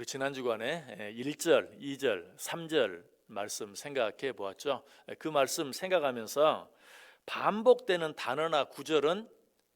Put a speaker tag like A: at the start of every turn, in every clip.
A: 우리 지난 주간에 1절, 2절, 3절 말씀 생각해 보았죠. 그 말씀 생각하면서 반복되는 단어나 구절은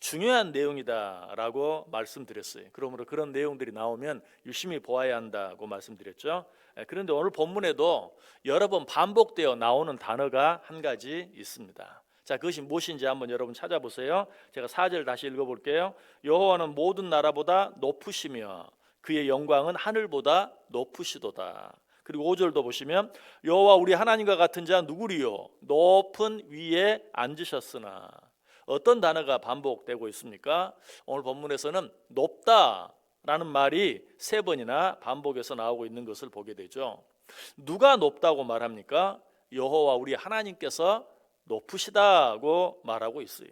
A: 중요한 내용이다라고 말씀드렸어요. 그러므로 그런 내용들이 나오면 유심히 보아야 한다고 말씀드렸죠. 그런데 오늘 본문에도 여러 번 반복되어 나오는 단어가 한 가지 있습니다. 자, 그것이 무엇인지 한번 여러분 찾아보세요. 제가 4절 다시 읽어 볼게요. 여호와는 모든 나라보다 높으시며 그의 영광은 하늘보다 높으시도다. 그리고 5절도 보시면 여호와 우리 하나님과 같은 자 누구리요? 높은 위에 앉으셨으나 어떤 단어가 반복되고 있습니까? 오늘 본문에서는 높다라는 말이 세 번이나 반복해서 나오고 있는 것을 보게 되죠. 누가 높다고 말합니까? 여호와 우리 하나님께서 높으시다고 말하고 있어요.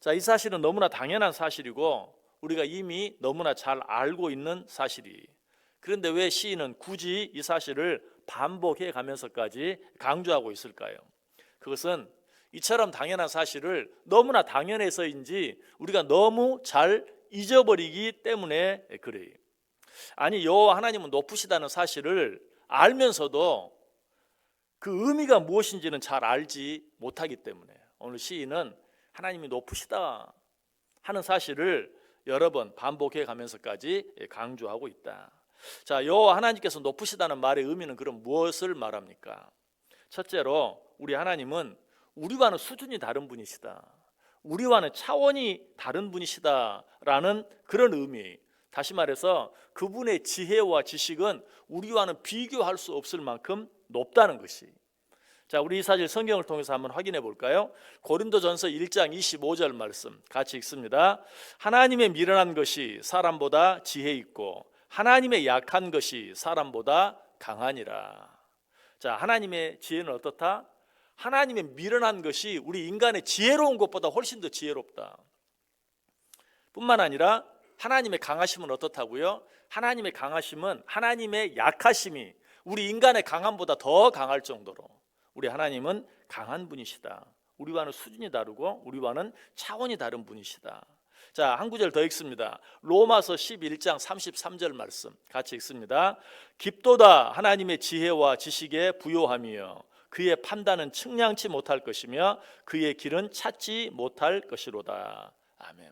A: 자, 이 사실은 너무나 당연한 사실이고 우리가 이미 너무나 잘 알고 있는 사실이. 그런데 왜 시인은 굳이 이 사실을 반복해 가면서까지 강조하고 있을까요? 그것은 이처럼 당연한 사실을 너무나 당연해서인지 우리가 너무 잘 잊어버리기 때문에 그래요. 아니 여호와 하나님은 높으시다는 사실을 알면서도 그 의미가 무엇인지는 잘 알지 못하기 때문에 오늘 시인은 하나님이 높으시다 하는 사실을 여러 번 반복해 가면서까지 강조하고 있다. 자, 여호와 하나님께서 높으시다는 말의 의미는 그럼 무엇을 말합니까? 첫째로 우리 하나님은 우리와는 수준이 다른 분이시다. 우리와는 차원이 다른 분이시다라는 그런 의미. 다시 말해서 그분의 지혜와 지식은 우리와는 비교할 수 없을 만큼 높다는 것이. 자, 우리 이 사실 성경을 통해서 한번 확인해 볼까요? 고린도전서 1장 25절 말씀 같이 읽습니다. 하나님의 미련한 것이 사람보다 지혜 있고 하나님의 약한 것이 사람보다 강하니라. 자, 하나님의 지혜는 어떻다? 하나님의 미련한 것이 우리 인간의 지혜로운 것보다 훨씬 더 지혜롭다. 뿐만 아니라 하나님의 강하심은 어떻다고요? 하나님의 강하심은 하나님의 약하심이 우리 인간의 강함보다 더 강할 정도로 우리 하나님은 강한 분이시다. 우리와는 수준이 다르고 우리와는 차원이 다른 분이시다. 자, 한 구절 더 읽습니다. 로마서 11장 33절 말씀 같이 읽습니다. 깊도다 하나님의 지혜와 지식에 부요함이여 그의 판단은 측량치 못할 것이며 그의 길은 찾지 못할 것이로다. 아멘.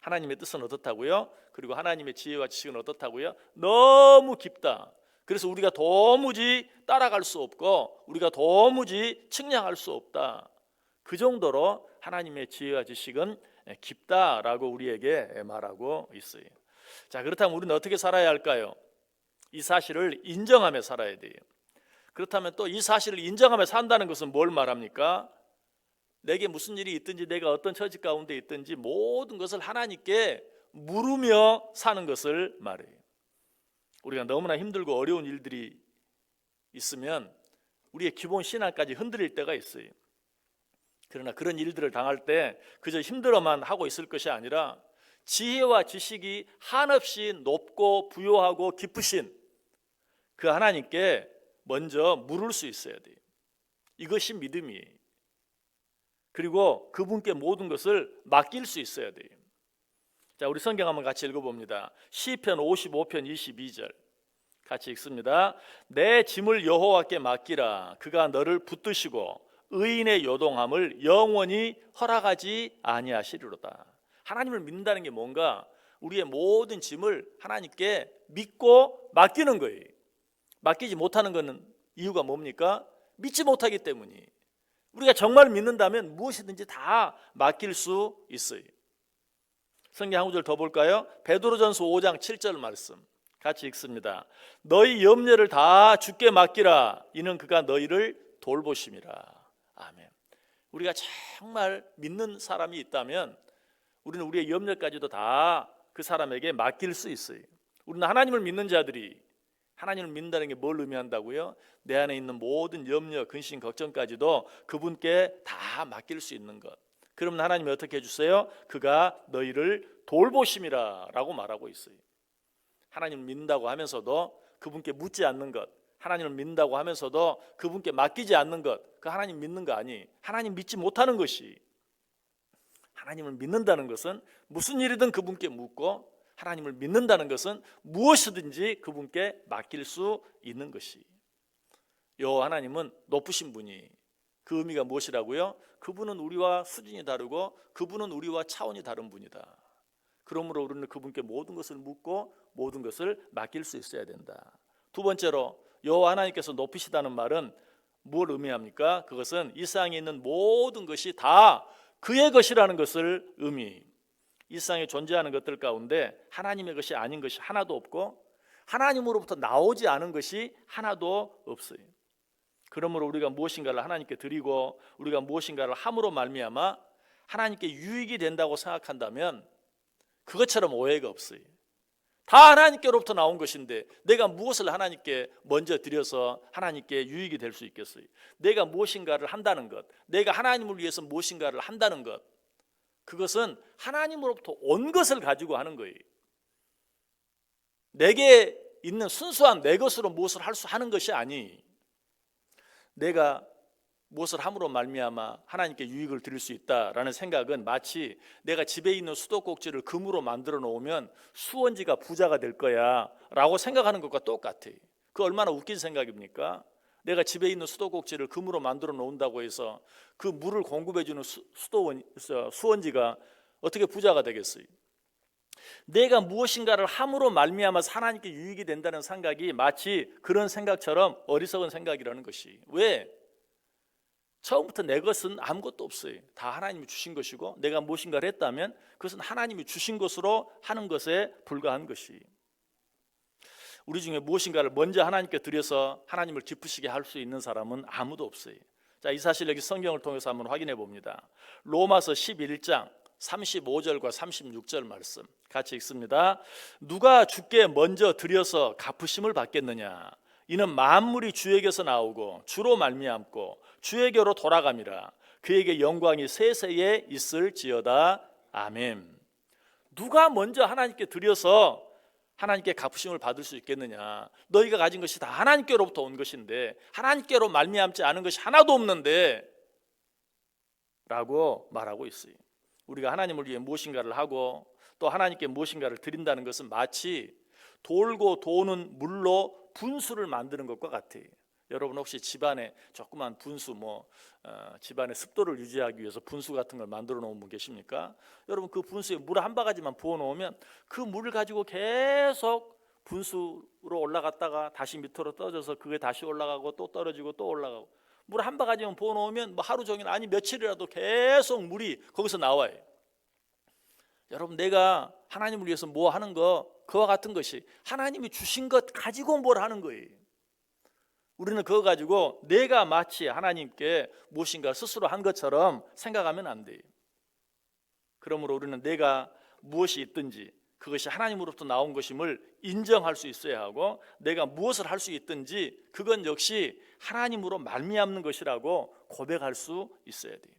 A: 하나님의 뜻은 어떻다고요? 그리고 하나님의 지혜와 지식은 어떻다고요? 너무 깊다. 그래서 우리가 도무지 따라갈 수 없고 우리가 도무지 측량할 수 없다. 그 정도로 하나님의 지혜와 지식은 깊다라고 우리에게 말하고 있어요. 자, 그렇다면 우리는 어떻게 살아야 할까요? 이 사실을 인정하며 살아야 돼요. 그렇다면 또 이 사실을 인정하며 산다는 것은 뭘 말합니까? 내게 무슨 일이 있든지 내가 어떤 처지 가운데 있든지 모든 것을 하나님께 물으며 사는 것을 말해요. 우리가 너무나 힘들고 어려운 일들이 있으면 우리의 기본 신앙까지 흔들릴 때가 있어요. 그러나 그런 일들을 당할 때 그저 힘들어만 하고 있을 것이 아니라 지혜와 지식이 한없이 높고 부요하고 깊으신 그 하나님께 먼저 물을 수 있어야 돼요. 이것이 믿음이에요. 그리고 그분께 모든 것을 맡길 수 있어야 돼요. 자, 우리 성경 한번 같이 읽어봅니다. 시편 55편 22절 같이 읽습니다. 내 짐을 여호와께 맡기라. 그가 너를 붙드시고 의인의 요동함을 영원히 허락하지 아니하시리로다. 하나님을 믿는다는 게 뭔가 우리의 모든 짐을 하나님께 믿고 맡기는 거예요. 맡기지 못하는 것은 이유가 뭡니까? 믿지 못하기 때문이. 우리가 정말 믿는다면 무엇이든지 다 맡길 수 있어요. 성경 한 구절 더 볼까요? 베드로전서 5장 7절 말씀 같이 읽습니다. 너희 염려를 다 주께 맡기라. 이는 그가 너희를 돌보심이라. 아멘. 우리가 정말 믿는 사람이 있다면 우리는 우리의 염려까지도 다 그 사람에게 맡길 수 있어요. 우리는 하나님을 믿는 자들이 하나님을 믿는다는 게 뭘 의미한다고요? 내 안에 있는 모든 염려, 근심, 걱정까지도 그분께 다 맡길 수 있는 것. 그러면 하나님이 어떻게 해주세요? 그가 너희를 돌보심이라 라고 말하고 있어요. 하나님을 믿는다고 하면서도 그분께 묻지 않는 것, 하나님을 믿는다고 하면서도 그분께 맡기지 않는 것, 그 하나님 믿는 거 아니? 하나님 믿지 못하는 것이 하나님을 믿는다는 것은 무슨 일이든 그분께 묻고 하나님을 믿는다는 것은 무엇이든지 그분께 맡길 수 있는 것이. 여 하나님은 높으신 분이 그 의미가 무엇이라고요? 그분은 우리와 수준이 다르고 그분은 우리와 차원이 다른 분이다. 그러므로 우리는 그분께 모든 것을 묻고 모든 것을 맡길 수 있어야 된다. 두 번째로 여호와 하나님께서 높이시다는 말은 뭘 의미합니까? 그것은 이 세상에 있는 모든 것이 다 그의 것이라는 것을 의미. 이 세상에 존재하는 것들 가운데 하나님의 것이 아닌 것이 하나도 없고 하나님으로부터 나오지 않은 것이 하나도 없어요. 그러므로 우리가 무엇인가를 하나님께 드리고 우리가 무엇인가를 함으로 말미암아 하나님께 유익이 된다고 생각한다면 그것처럼 오해가 없어요. 다 하나님께로부터 나온 것인데 내가 무엇을 하나님께 먼저 드려서 하나님께 유익이 될 수 있겠어요? 내가 무엇인가를 한다는 것, 내가 하나님을 위해서 무엇인가를 한다는 것, 그것은 하나님으로부터 온 것을 가지고 하는 거예요. 내게 있는 순수한 내 것으로 무엇을 할 수 하는 것이 아니. 내가 무엇을 함으로 말미암아 하나님께 유익을 드릴 수 있다라는 생각은 마치 내가 집에 있는 수도꼭지를 금으로 만들어 놓으면 수원지가 부자가 될 거야라고 생각하는 것과 똑같아. 그 얼마나 웃긴 생각입니까? 내가 집에 있는 수도꼭지를 금으로 만들어 놓는다고 해서 그 물을 공급해 주는 수도원 수원지가 어떻게 부자가 되겠어요? 내가 무엇인가를 함으로 말미암아서 하나님께 유익이 된다는 생각이 마치 그런 생각처럼 어리석은 생각이라는 것이 왜? 처음부터 내 것은 아무것도 없어요. 다 하나님이 주신 것이고 내가 무엇인가를 했다면 그것은 하나님이 주신 것으로 하는 것에 불과한 것이. 우리 중에 무엇인가를 먼저 하나님께 드려서 하나님을 기쁘시게 할 수 있는 사람은 아무도 없어요. 자, 이 사실 여기 성경을 통해서 한번 확인해 봅니다. 로마서 11장 35절과 36절 말씀 같이 읽습니다. 누가 주께 먼저 드려서 갚으심을 받겠느냐? 이는 만물이 주에게서 나오고 주로 말미암고 주에게로 돌아감이라 그에게 영광이 세세에 있을지어다 아멘. 누가 먼저 하나님께 드려서 하나님께 갚으심을 받을 수 있겠느냐? 너희가 가진 것이 다 하나님께로부터 온 것인데 하나님께로 말미암지 않은 것이 하나도 없는데 라고 말하고 있어요. 우리가 하나님을 위해 무엇인가를 하고 또 하나님께 무엇인가를 드린다는 것은 마치 돌고 도는 물로 분수를 만드는 것과 같아요. 여러분 혹시 집안에 조그만 분수 뭐 어, 집안의 습도를 유지하기 위해서 분수 같은 걸 만들어 놓은 분 계십니까? 여러분 그 분수에 물 한 바가지만 부어 놓으면 그 물을 가지고 계속 분수로 올라갔다가 다시 밑으로 떨어져서 그게 다시 올라가고 또 떨어지고 또 올라가고 물 한 바가지만 부어 놓으면 뭐 하루 종일 아니 며칠이라도 계속 물이 거기서 나와요. 여러분 내가 하나님을 위해서 뭐 하는 거 그와 같은 것이 하나님이 주신 것 가지고 뭘 하는 거예요. 우리는 그거 가지고 내가 마치 하나님께 무엇인가 스스로 한 것처럼 생각하면 안 돼요. 그러므로 우리는 내가 무엇이 있든지 그것이 하나님으로부터 나온 것임을 인정할 수 있어야 하고 내가 무엇을 할 수 있든지 그건 역시 하나님으로 말미암는 것이라고 고백할 수 있어야 돼요.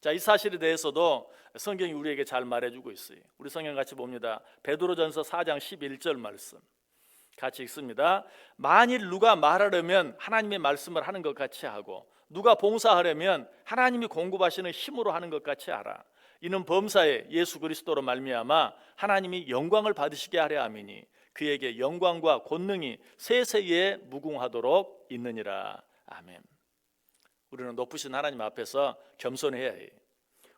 A: 자, 이 사실에 대해서도 성경이 우리에게 잘 말해주고 있어요. 우리 성경 같이 봅니다. 베드로전서 4장 11절 말씀 같이 읽습니다. 만일 누가 말하려면 하나님의 말씀을 하는 것 같이 하고 누가 봉사하려면 하나님이 공급하시는 힘으로 하는 것 같이 하라. 이는 범사에 예수 그리스도로 말미암아 하나님이 영광을 받으시게 하려 함이니 그에게 영광과 권능이 세세에 무궁하도록 있느니라. 아멘. 우리는 높으신 하나님 앞에서 겸손해야 해.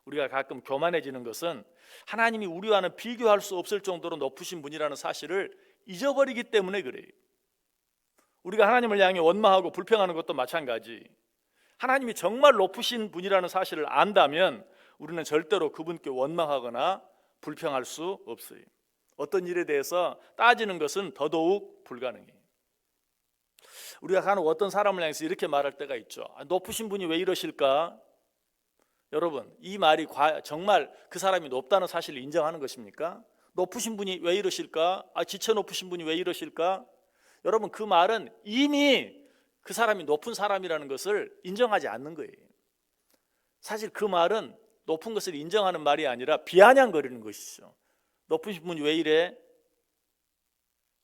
A: 우리가 가끔 교만해지는 것은 하나님이 우리와는 비교할 수 없을 정도로 높으신 분이라는 사실을 잊어버리기 때문에 그래요. 우리가 하나님을 향해 원망하고 불평하는 것도 마찬가지. 하나님이 정말 높으신 분이라는 사실을 안다면 우리는 절대로 그분께 원망하거나 불평할 수 없어요. 어떤 일에 대해서 따지는 것은 더더욱 불가능해요. 우리가 가는 어떤 사람을 향해서 이렇게 말할 때가 있죠. 아, 높으신 분이 왜 이러실까? 여러분, 이 말이 정말 그 사람이 높다는 사실을 인정하는 것입니까? 높으신 분이 왜 이러실까? 아, 지체 높으신 분이 왜 이러실까? 여러분, 그 말은 이미 그 사람이 높은 사람이라는 것을 인정하지 않는 거예요. 사실 그 말은 높은 것을 인정하는 말이 아니라 비아냥거리는 것이죠. 높으신 분이 왜 이래?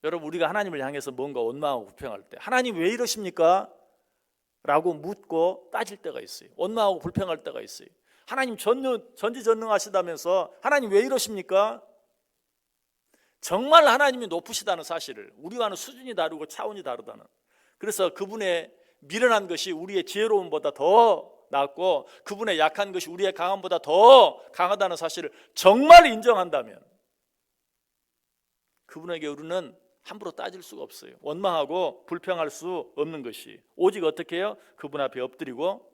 A: 여러분 우리가 하나님을 향해서 뭔가 원망하고 불평할 때 하나님 왜 이러십니까? 라고 묻고 따질 때가 있어요. 원망하고 불평할 때가 있어요. 하나님 전능, 전지전능하시다면서 하나님 왜 이러십니까? 정말 하나님이 높으시다는 사실을 우리와는 수준이 다르고 차원이 다르다는 그래서 그분의 미련한 것이 우리의 지혜로움보다 더 낫고 그분의 약한 것이 우리의 강함보다 더 강하다는 사실을 정말 인정한다면 그분에게 우리는 함부로 따질 수가 없어요. 원망하고 불평할 수 없는 것이 오직 어떻게 해요? 그분 앞에 엎드리고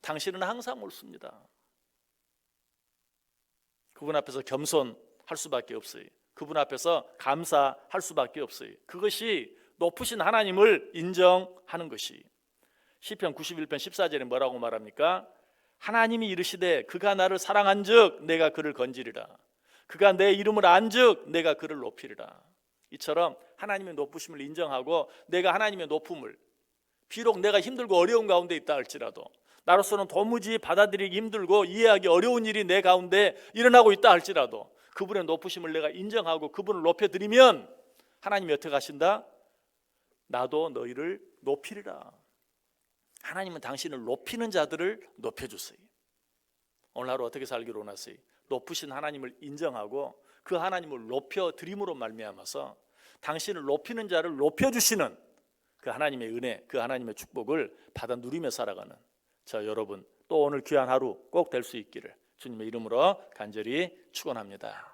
A: 당신은 항상 옳습니다. 그분 앞에서 겸손할 수밖에 없어요. 그분 앞에서 감사할 수밖에 없어요. 그것이 높으신 하나님을 인정하는 것이 시편 91편 14절에 뭐라고 말합니까? 하나님이 이르시되 그가 나를 사랑한즉 내가 그를 건지리라. 그가 내 이름을 안즉 내가 그를 높이리라. 이처럼 하나님의 높으심을 인정하고 내가 하나님의 높음을 비록 내가 힘들고 어려운 가운데 있다 할지라도 나로서는 도무지 받아들이기 힘들고 이해하기 어려운 일이 내 가운데 일어나고 있다 할지라도 그분의 높으심을 내가 인정하고 그분을 높여드리면 하나님이 어떻게 하신다? 나도 너희를 높이리라. 하나님은 당신을 높이는 자들을 높여주세요. 오늘 하루 어떻게 살기로 원하세요? 높으신 하나님을 인정하고 그 하나님을 높여 드림으로 말미암아서 당신을 높이는 자를 높여 주시는 그 하나님의 은혜, 그 하나님의 축복을 받아 누리며 살아가는 저 여러분 또 오늘 귀한 하루 꼭 될 수 있기를 주님의 이름으로 간절히 축원합니다.